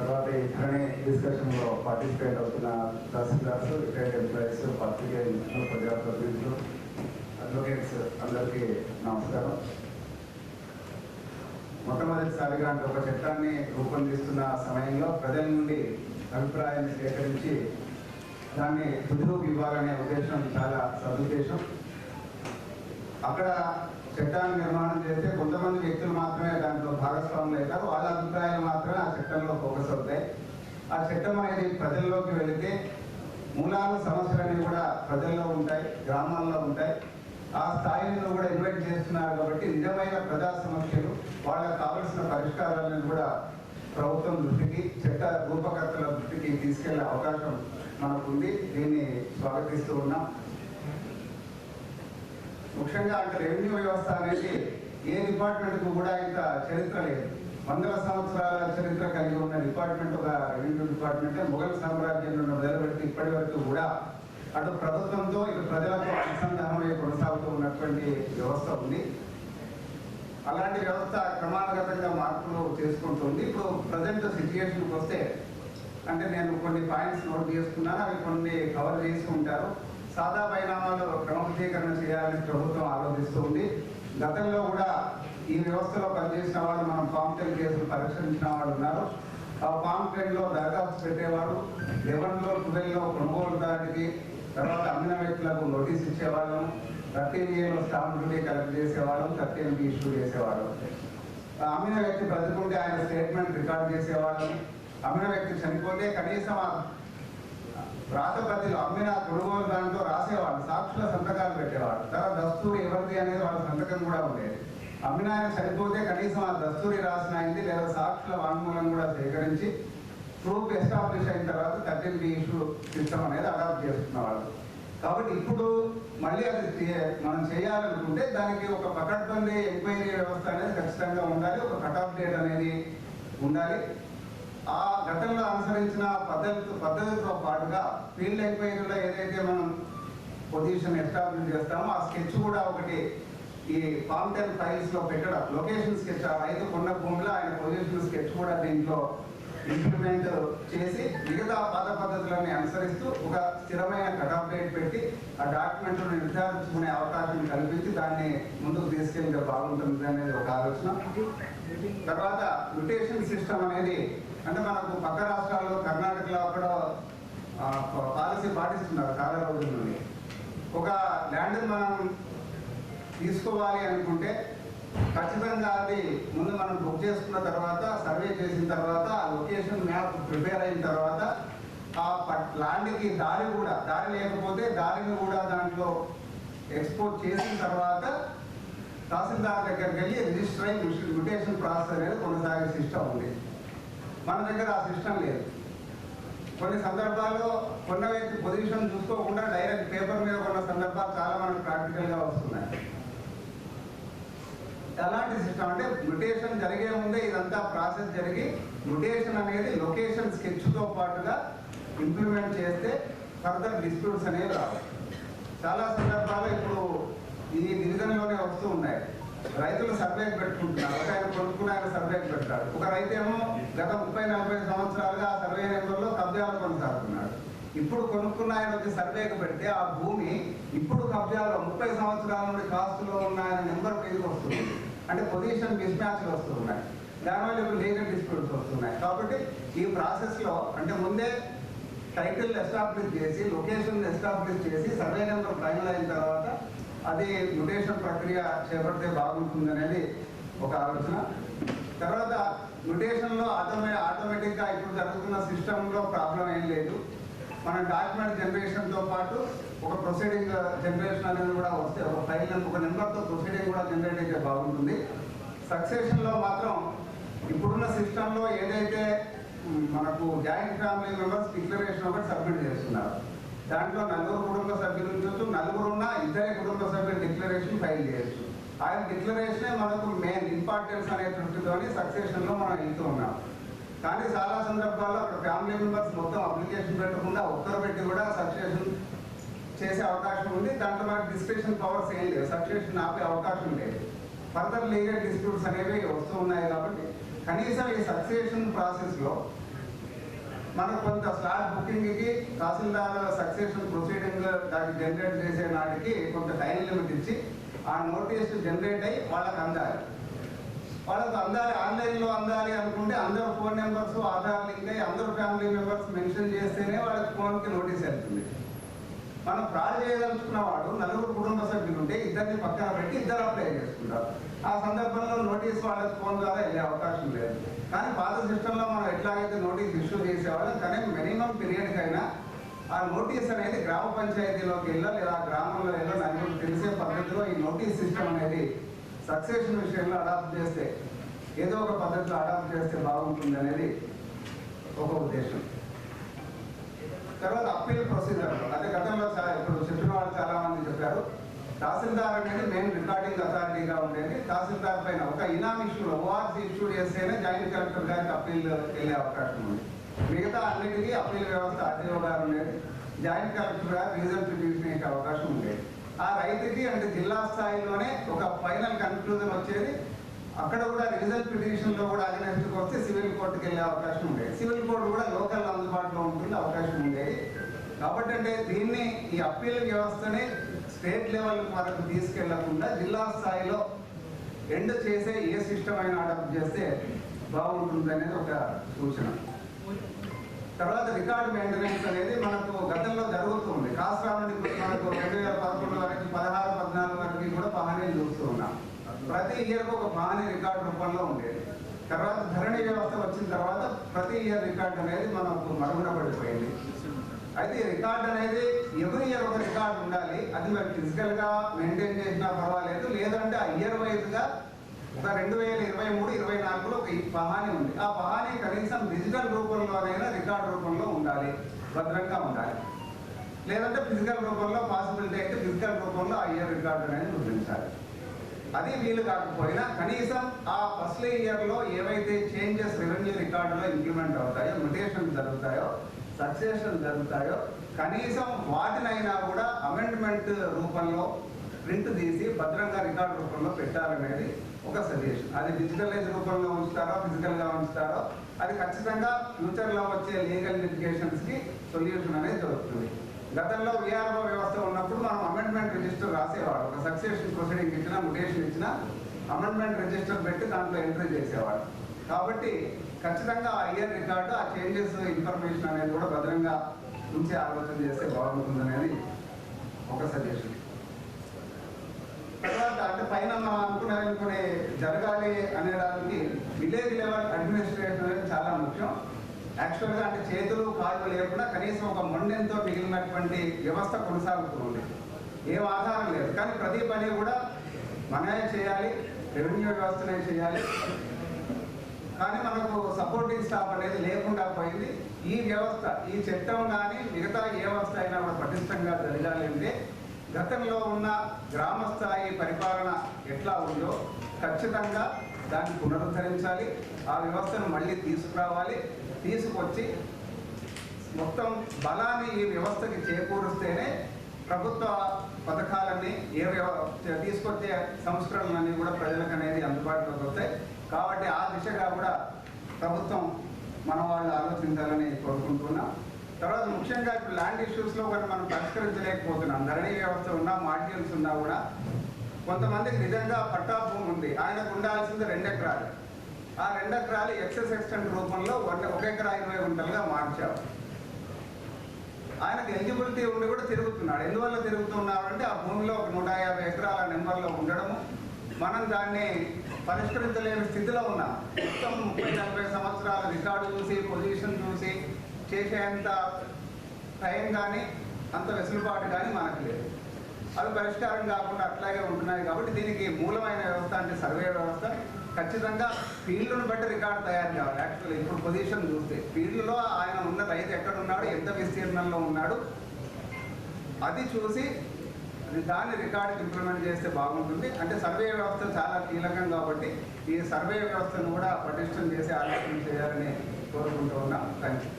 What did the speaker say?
తర్వాత ఈ ధరణి డిస్కషన్లో పార్టిసిపేట్ అవుతున్న తహసీల్దార్స్ రిటైర్డ్ ఎంప్లాయీస్ పత్రికా ప్రజా ప్రజాప్రతినిధులు అడ్వకేట్స్ అందరికీ నమస్కారం. మొట్టమొదటిసారిగా అంటే ఒక చట్టాన్ని రూపొందిస్తున్న సమయంలో ప్రజల నుండి అభిప్రాయాన్ని సేకరించి దాన్ని తుదిరూపు ఇవ్వాలనే ఉద్దేశం చాలా సదుద్దేశం. అక్కడ చట్టాన్ని నిర్మాణం చేస్తే కొంతమంది వ్యక్తులు మాత్రమే దాంట్లో భాగస్వాములు అవుతారు. వాళ్ళ అభిప్రాయాలు మాత్రమే ఆ చట్టంలో ఫోకస్ అవుతాయి. ఆ చట్టం అనేది ప్రజల్లోకి వెళితే మూలాల సమస్యలన్నీ కూడా ప్రజల్లో ఉంటాయి గ్రామాల్లో ఉంటాయి. ఆ స్థాయిలో కూడా ఇన్వైట్ చేస్తున్నారు కాబట్టి నిజమైన ప్రజా సమస్యలు వాళ్ళకు కావలసిన పరిష్కారాలను కూడా ప్రభుత్వం దృష్టికి చట్ట రూపకర్తల దృష్టికి తీసుకెళ్ళే అవకాశం మనకుంది. దీన్ని స్వాగతిస్తూ ఉన్నాం. ముఖ్యంగా అంటే రెవెన్యూ వ్యవస్థ అనేది ఏ డిపార్ట్మెంట్కు కూడా ఇంత చరిత్ర లేదు. వందల సంవత్సరాల చరిత్ర కలిగి ఉన్న డిపార్ట్మెంట్ ఒక రెవెన్యూ డిపార్ట్మెంటే మొఘల్ సామ్రాజ్యం నుండి మొదలుపెట్టి ఇప్పటి వరకు కూడా అటు ప్రభుత్వంతో ఇటు ప్రజలతో అనుసంధానమై కొనసాగుతూ ఉన్నటువంటి వ్యవస్థ ఉంది. అలాంటి వ్యవస్థ క్రమానుగతంగా మార్పులు చేసుకుంటుంది. ఇప్పుడు ప్రజెంట్ సిచ్యుయేషన్కి వస్తే అంటే నేను కొన్ని పాయింట్స్ నోట్ చేసుకున్నాను అవి కొన్ని కవర్ చేసి ఉంటారు. సాదా పరిణామాలు క్రమబద్ధీకరణ చేయాలని ప్రభుత్వం ఆలోచిస్తుంది. గతంలో కూడా ఈ వ్యవస్థలో పనిచేసిన వాళ్ళు మనం ఫామ్ టెన్ కేసులు పరిష్కరించిన వాళ్ళు ఉన్నారు. ఆ ఫామ్ టెన్లో దరఖాస్తు పెట్టేవారు. లెవెన్లో ట్వెల్వ్లో ట్వెల్వ్ కొనుగోలుదారుడికి తర్వాత అమ్మిన వ్యక్తులకు నోటీస్ ఇచ్చేవాళ్ళం. థర్టీన్ ఏలో స్టాంప్ డ్యూటీ కలెక్ట్ చేసేవాళ్ళం థర్టీన్ బి ఇష్యూ చేసేవాళ్ళం. ఆ అమ్మిన వ్యక్తి బ్రతుకుంటే ఆయన స్టేట్మెంట్ రికార్డ్ చేసేవాళ్ళం. అమ్మిన వ్యక్తి చనిపోతే కనీసం ఆ రాతపతిలో అమ్మిన కొనుగోలు దాంట్లో సంతకాలు పెట్టేవాడు. తర్వాత దస్తూరి ఎవరిది అనేది వాళ్ళ సంతకం కూడా ఉండేది. అమ్మిన ఆయన చనిపోతే కనీసం ఆ దస్తూరి రాసిన అయింది లేదా సాక్షుల వాంగ్మూలం కూడా సేకరించి ప్రూఫ్ ఎస్టాబ్లిష్ అయిన తర్వాత థర్టీన్ బి ఇష్యూ సిస్టమ్ అనేది అడాప్ట్ చేస్తున్నవాళ్ళు కాబట్టి ఇప్పుడు మళ్ళీ అది మనం చేయాలనుకుంటే దానికి ఒక పకడ్బందీ ఎంక్వైరీ వ్యవస్థ అనేది ఖచ్చితంగా ఉండాలి. ఒక కటాఫ్ డేట్ అనేది ఉండాలి. ఆ గతంలో అనుసరించిన పద్ధతి పద్ధతితో పాటుగా ఫీల్డ్ ఎంక్వైరీలో ఏదైతే మనం పొజిషన్ ఎస్టాబ్లిష్ చేస్తామో ఆ స్కెచ్ కూడా ఒకటి ఈ పాంటెన్ టెన్లో పెట్టడం. లొకేషన్ స్కెచ్ ఆ రైతు కొన్న భూమిలో ఆయన పొజిషన్ స్కెచ్ కూడా దీంట్లో ఇంప్లిమెంట్ చేసి మిగతా పాత పద్ధతులని అనుసరిస్తూ ఒక స్థిరమైన కట్ పెట్టి ఆ డాక్యుమెంట్ నిర్ధారించుకునే అవకాశం కల్పించి దాన్ని ముందుకు తీసుకెళ్తే బాగుంటుంది అనేది ఒక ఆలోచన. తర్వాత మ్యుటేషన్ సిస్టమ్ అనేది అంటే మనకు పక్క రాష్ట్రాల్లో కర్ణాటకలో అక్కడ పాలసీ పాటిస్తున్నారు చాలా రోజుల నుండి ఒక ల్యాండ్ని మనం తీసుకోవాలి అనుకుంటే ఖచ్చితంగా అది ముందు మనం బుక్ చేసుకున్న తర్వాత సర్వే చేసిన తర్వాత ఆ లొకేషన్ మ్యాప్ ప్రిపేర్ అయిన తర్వాత ఆ ల్యాండ్కి దారి కూడా దారి లేకపోతే దారిని కూడా దాంట్లో ఎక్స్పోర్ట్ చేసిన తర్వాత తహసీల్దార్ దగ్గరికి వెళ్ళి రిజిస్టర్ అయ్యి మ్యూటేషన్ ప్రాసెస్ అనేది కొనసాగే సిస్టమ్ ఉంది. మన దగ్గర ఆ సిస్టమ్ లేదు. కొన్ని సందర్భాల్లో కొన్న వ్యక్తి పొజిషన్ చూసుకోకుండా డైరెక్ట్ పేపర్ మీద కొన్న సందర్భాలు చాలా మనకు ప్రాక్టికల్గా వస్తున్నాయి. ఎలాంటి సిస్టమ్ అంటే మ్యుటేషన్ జరిగే ముందే ఇదంతా ప్రాసెస్ జరిగి మ్యుటేషన్ అనేది లొకేషన్ స్కెచ్తో పాటుగా ఇంప్లిమెంట్ చేస్తే ఫర్దర్ డిస్ప్యూట్స్ అనేవి రావు. చాలా సందర్భాలు ఇప్పుడు ఈ డివిజన్లోనే వస్తూ ఉన్నాయి. రైతులు సర్వేకి పెట్టుకుంటున్నారు. ఒక ఆయన కొనుక్కున్న ఆయన సర్వేకి పెట్టాడు ఒక రైతు ఏమో గత ముప్పై నలభై సంవత్సరాలుగా ఆ సర్వే నెంబర్లో కబ్జాలు కొనసాగుతున్నాడు ఇప్పుడు కొనుక్కున్న ఆయన వచ్చి సర్వేకి పెడితే ఆ భూమి ఇప్పుడు కబ్జాలో ముప్పై సంవత్సరాల నుండి కాస్తులో ఉన్న ఆయన నెంబర్ పేరు వస్తుంది. అంటే పొజిషన్ మిస్ మ్యాచ్లు వస్తున్నాయి. దానివల్ల ఇప్పుడు లీగల్ డిస్ప్యూట్స్ వస్తున్నాయి. కాబట్టి ఈ ప్రాసెస్లో అంటే ముందే టైటిల్ ఎస్టాబ్లిష్ చేసి లొకేషన్ ఎస్టాబ్లిష్ చేసి సర్వే నెంబర్ ఫైనల్ అయిన తర్వాత అది మ్యుటేషన్ ప్రక్రియ చేపడితే బాగుంటుంది అనేది ఒక ఆలోచన. తర్వాత మ్యుటేషన్లో ఆటోమే ఇప్పుడు జరుగుతున్న సిస్టంలో ప్రాబ్లం ఏం లేదు. మన డాక్యుమెంట్ జనరేషన్తో పాటు ఒక ప్రొసీడింగ్ జనరేషన్ అనేది కూడా వస్తే ఒక ఫైల్ ఒక నెంబర్తో ప్రొసీడింగ్ కూడా జనరేట్ అయితే బాగుంటుంది. సక్సెషన్లో మాత్రం ఇప్పుడున్న సిస్టంలో ఏదైతే మనకు జాయింట్ ఫ్యామిలీ మెంబర్స్ డిక్లరేషన్ ఒకటి సబ్మిట్ చేస్తున్నారు. దాంట్లో నలుగురు కుటుంబ సభ్యులు ఉండొచ్చు నలుగురు ఉన్న ఇద్దరే కుటుంబ సభ్యులు డిక్లరేషన్ ఫైల్ చేయొచ్చు. ఆయన డిక్లరేషనే మనకు మెయిన్ ఇంపార్టెన్స్ అనే దృష్టితోని సక్సెషన్లో మనం వెళ్తూ ఉన్నాం. కానీ చాలా సందర్భాల్లో అక్కడ ఫ్యామిలీ మెంబర్స్ మొత్తం అప్లికేషన్ పెట్టకుండా ఒక్కరు పెట్టి కూడా సక్సెషన్ చేసే అవకాశం ఉంది. దాంట్లో మనకి డిస్క్రిప్షన్ పవర్స్ ఏం లేవు. సక్సెషన్ ఆపే అవకాశం లేదు. ఫర్దర్ లీగల్ డిస్ప్యూట్స్ అనేవి వస్తూ ఉన్నాయి కాబట్టి కనీసం ఈ సక్సెషన్ ప్రాసెస్లో మనకు కొంత స్లాట్ బుకింగ్కి తహసీల్దార్ సక్సెషన్ ప్రొసీడింగ్ దాన్ని జనరేట్ చేసే నాటికి కొంత టైం లిమిట్ ఇచ్చి ఆ నోటీస్ జనరేట్ అయ్యి వాళ్ళకి అందాలి. వాళ్ళకి అందాలి ఆన్లైన్లో అందాలి అనుకుంటే అందరు ఫోన్ నెంబర్స్ ఆధార్ లింక్ అయ్యి అందరు ఫ్యామిలీ మెంబర్స్ మెన్షన్ చేస్తేనే వాళ్ళకి ఫోన్కి నోటీస్ వెళ్తుంది. మనం ఫ్రాడ్ చేయదలుచుకున్న వాడు నలుగురు కుటుంబ సభ్యులు ఉంటే ఇద్దరిని పక్కన పెట్టి ఇద్దరు అప్లై చేసుకుంటారు. ఆ సందర్భంలో నోటీస్ వాళ్ళకి ఫోన్ ద్వారా వెళ్ళే అవకాశం లేదు. కానీ పాత సిస్టంలో మనం ఎట్లాగైతే నోటీస్ ఇష్యూ చేసేవాళ్ళం కానీ మినిమం పీరియడ్కైనా ఆ నోటీస్ అనేది గ్రామ పంచాయతీలోకి వెళ్ళా లేదా గ్రామంలో వెళ్ళా నలుగురు తెలిసే పద్ధతిలో ఈ నోటీస్ సిస్టమ్ అనేది సక్సెషన్ విషయంలో అడాప్ట్ చేస్తే ఏదో ఒక పద్ధతిలో అడాప్ట్ చేస్తే బాగుంటుంది అనేది ఒక ఉద్దేశం. తర్వాత అప్పీల్ ప్రొసీజర్ అంటే గతంలో చాలా ఇప్పుడు చెప్పిన వాళ్ళు చాలా మంది చెప్పారు తహసీల్దార్ అనేది మెయిన్ రికార్డింగ్ అథారిటీగా ఉండేది. తహసీల్దార్ పైన ఒక ఇనామ్ ఇష్యూలో ఓఆర్సీ ఇష్యూ చేస్తేనే జాయింట్ కలెక్టర్ గారికి అప్పీల్ వెళ్ళే అవకాశం ఉంది. మిగతా అన్నిటికీ అప్పీల్ వ్యవస్థ ఆర్టీఓ గారు ఉండేది. జాయింట్ కలెక్టర్ గారు రీజన్ పిటిషన్ వేసే అవకాశం ఉండేది. ఆ రైతుకి అంటే జిల్లా స్థాయిలోనే ఒక ఫైనల్ కన్క్లూజన్ వచ్చేది. అక్కడ కూడా రిజల్ట్ పిటిషన్లో కూడా అగనెస్ట్కి వస్తే సివిల్ కోర్టుకి వెళ్ళే అవకాశం ఉండేది. సివిల్ కోర్టు కూడా లోకల్ అందుబాటులో ఉంటుంది అవకాశం ఉండేది. కాబట్టి అంటే దీన్ని ఈ అప్పీల్ వ్యవస్థని స్టేట్ లెవెల్ వరకు తీసుకెళ్ళకుండా జిల్లా స్థాయిలో ఎండ్ చేసే ఏ సిస్టమ్ అయినా అడాప్ట్ చేస్తే బాగుంటుంది అనేది ఒక సూచన. తర్వాత రికార్డ్ మెయింటెనెన్స్ అనేది మనకు గతంలో జరుగుతుంది. కాస్ట్రా నుండి మనకు రెండు వేల పదకొండు వరకు పదహారు పద్నాలుగు వరకు కూడా పహానీలు చూస్తూ ఉన్నాం. ప్రతి ఇయర్కు ఒక పహానీ రికార్డు రూపంలో ఉండేది. తర్వాత ధరణి వ్యవస్థ వచ్చిన తర్వాత ప్రతి ఇయర్ రికార్డ్ అనేది మనకు మరుగున పడిపోయింది. అయితే ఈ రికార్డ్ అనేది ఎవ్రీ ఇయర్ ఒక రికార్డ్ ఉండాలి అది మరి ఫిజికల్గా మెయింటైన్ చేసినా పర్వాలేదు లేదంటే ఆ ఇయర్ వైజ్గా ఒక రెండు వేల ఇరవై మూడు ఇరవై నాలుగులో ఒక ఈ పహానీ ఉంది. ఆ పహానీ కనీసం డిజిటల్ రూపంలోనైనా రికార్డ్ రూపంలో ఉండాలి భద్రంగా ఉండాలి. లేదంటే ఫిజికల్ రూపంలో పాసిబిలిటీ అయితే ఫిజికల్ రూపంలో ఆ ఇయర్ రికార్డు అనేది ముద్రించాలి అది వీలు కాకపోయినా కనీసం ఆ ఫస్ట్ ఇయర్లో ఏవైతే చేంజెస్ రెవెన్యూ రికార్డులో ఇంప్లిమెంట్ అవుతాయో మ్యుటేషన్ జరుగుతాయో సక్సెషన్ జరుగుతాయో కనీసం వాటినైనా కూడా అమెండ్మెంట్ రూపంలో ప్రింట్ తీసి భద్రంగా రికార్డు రూపంలో పెట్టాలనేది ఒక సజెషన్ అది డిజిటలైజ్ రూపంలో ఉంచుతారో ఫిజికల్గా ఉంచుతారో అది ఖచ్చితంగా ఫ్యూచర్లో వచ్చే లీగల్ లిటిగేషన్స్ సొల్యూషన్ అనేది దొరుకుతుంది. గతంలో విఆర్ఓ వ్యవస్థ ఉన్నప్పుడు మనం అమెండ్మెంట్ రిజిస్టర్ రాసేవాడు ఒక సక్సెషన్ ప్రొసీడింగ్ ఇచ్చినా ముటేషన్ ఇచ్చినా అమెండ్మెంట్ రిజిస్టర్ పెట్టి దాంట్లో ఎంట్రీ చేసేవాడు కాబట్టి ఖచ్చితంగా ఆ ఇయర్ రికార్డు ఆ చేంజెస్ ఇన్ఫర్మేషన్ అనేది కూడా భద్రంగా ఉంచే ఆలోచన చేస్తే బాగుంటుంది అనేది ఒక సజెషన్ తర్వాత అంటే పైన మనం అనుకునే అనుకునే జరగాలి అనే దానికి విలేజ్ లెవెల్ అడ్మినిస్ట్రేషన్ అనేది చాలా ముఖ్యం. యాక్చువల్గా అంటే చేతులు కాళ్ళు లేకుండా కనీసం ఒక మొండెంతో మిగిలినటువంటి వ్యవస్థ కొనసాగుతుంది. ఏం ఆధారం లేదు. కానీ ప్రతి పని కూడా మనమే చేయాలి రెవెన్యూ వ్యవస్థనే చేయాలి. కానీ మనకు సపోర్టింగ్ స్టాఫ్ అనేది లేకుండా పోయింది. ఈ వ్యవస్థ ఈ చట్టం కానీ మిగతా ఏ వ్యవస్థ అయినా కూడా పటిష్టంగా జరగాలి అంటే గతంలో ఉన్న గ్రామ స్థాయి పరిపాలన ఎట్లా ఉందో ఖచ్చితంగా దాన్ని పునరుద్ధరించాలి. ఆ వ్యవస్థను మళ్ళీ తీసుకురావాలి. తీసుకొచ్చి మొత్తం బలాన్ని ఈ వ్యవస్థకి చేకూరుస్తేనే ప్రభుత్వ పథకాలన్నీ ఏ వ్యవ- తీసుకొచ్చే సంస్కరణలన్నీ కూడా ప్రజలకు అనేది అందుబాటులోకి వస్తాయి. కాబట్టి ఆ దిశగా కూడా ప్రభుత్వం మన వాళ్ళు ఆలోచించాలని కోరుకుంటున్నాం. తర్వాత ముఖ్యంగా ఇప్పుడు ల్యాండ్ ఇష్యూస్లో కూడా మనం పరిష్కరించలేకపోతున్నాం. ధరణి వ్యవస్థ ఉన్నా మాడ్యూల్స్ ఉన్నా కూడా కొంతమందికి నిజంగా పట్టా భూమి ఉంది. ఆయనకు ఉండాల్సింది రెండు ఎకరాలు. ఆ రెండు ఎకరాలు ఎక్సెస్ ఎక్స్టెంట్ రూపంలో వన్ ఒక ఎకరా ఇరవై గుంటలుగా మార్చారు ఆయనకు ఎలిజిబిలిటీ ఉండి కూడా తిరుగుతున్నాడు. ఎందువల్ల తిరుగుతున్నాడు అంటే ఆ భూమిలో ఒక నూట యాభై ఎకరాల నెంబర్లో ఉండడము. మనం దాన్ని పరిష్కరించలేని స్థితిలో ఉన్న. మొత్తం ముప్పై నలభై సంవత్సరాల రికార్డు చూసి పొజిషన్ చూసి చేసేంత టైం కానీ అంత వెసులుబాటు కానీ మనకు లేదు. అవి పరిష్కారం కాకుండా అట్లాగే ఉంటున్నాయి కాబట్టి దీనికి మూలమైన వ్యవస్థ అంటే సర్వే వ్యవస్థ. ఖచ్చితంగా ఫీల్డ్ను బట్టి రికార్డు తయారు కావాలి. యాక్చువల్లీ ఇప్పుడు పొజిషన్ చూస్తే ఫీల్డ్లో ఆయన ఉన్న రైతు ఎక్కడ ఉన్నాడు ఎంత విస్తీర్ణంలో ఉన్నాడు అది చూసి దాన్ని రికార్డ్ ఇంప్లిమెంట్ చేస్తే బాగుంటుంది. అంటే సర్వే వ్యవస్థ చాలా కీలకం కాబట్టి ఈ సర్వే వ్యవస్థను కూడా పటిష్టం చేసి ఆలోచన చేయాలని కోరుకుంటూ ఉన్నాం. Thank you